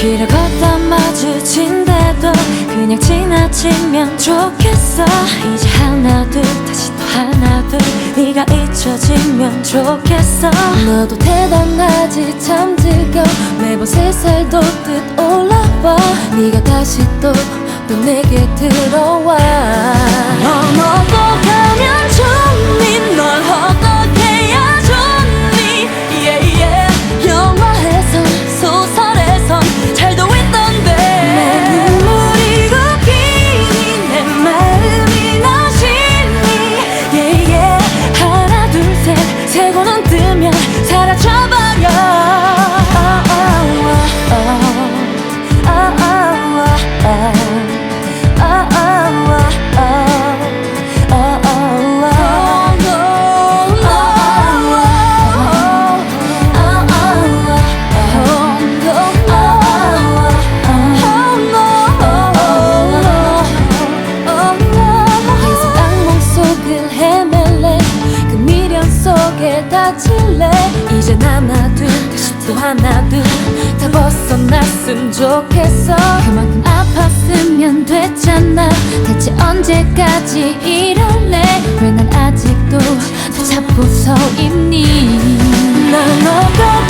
길을 걷다 마주친데도 그냥 지나치면 좋겠어. 이제 하나 둘 다시 또 하나 둘 네가 잊혀지면 좋겠어. 너도 대단하지 참 지겨. 매번 세 살도 뜻 올라봐 네가 다시 또 또 내게 들어와. 뭐, 넘어도 가 속에 다칠래? 이제 하나 둘 다시 또 하나 둘 다 벗어났으면 좋겠어. 그만큼 아팠으면 됐잖아. 대체 언제까지 이럴래? 왜 난 아직도 더 잡고 서 있니? 널 놓고 가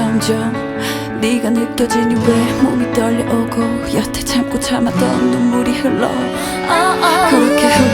점점 네가 느껴지니 왜 몸이 떨려오고 여태 참고 참았던 눈물이 흘러? 아, 아, 그렇게 흐르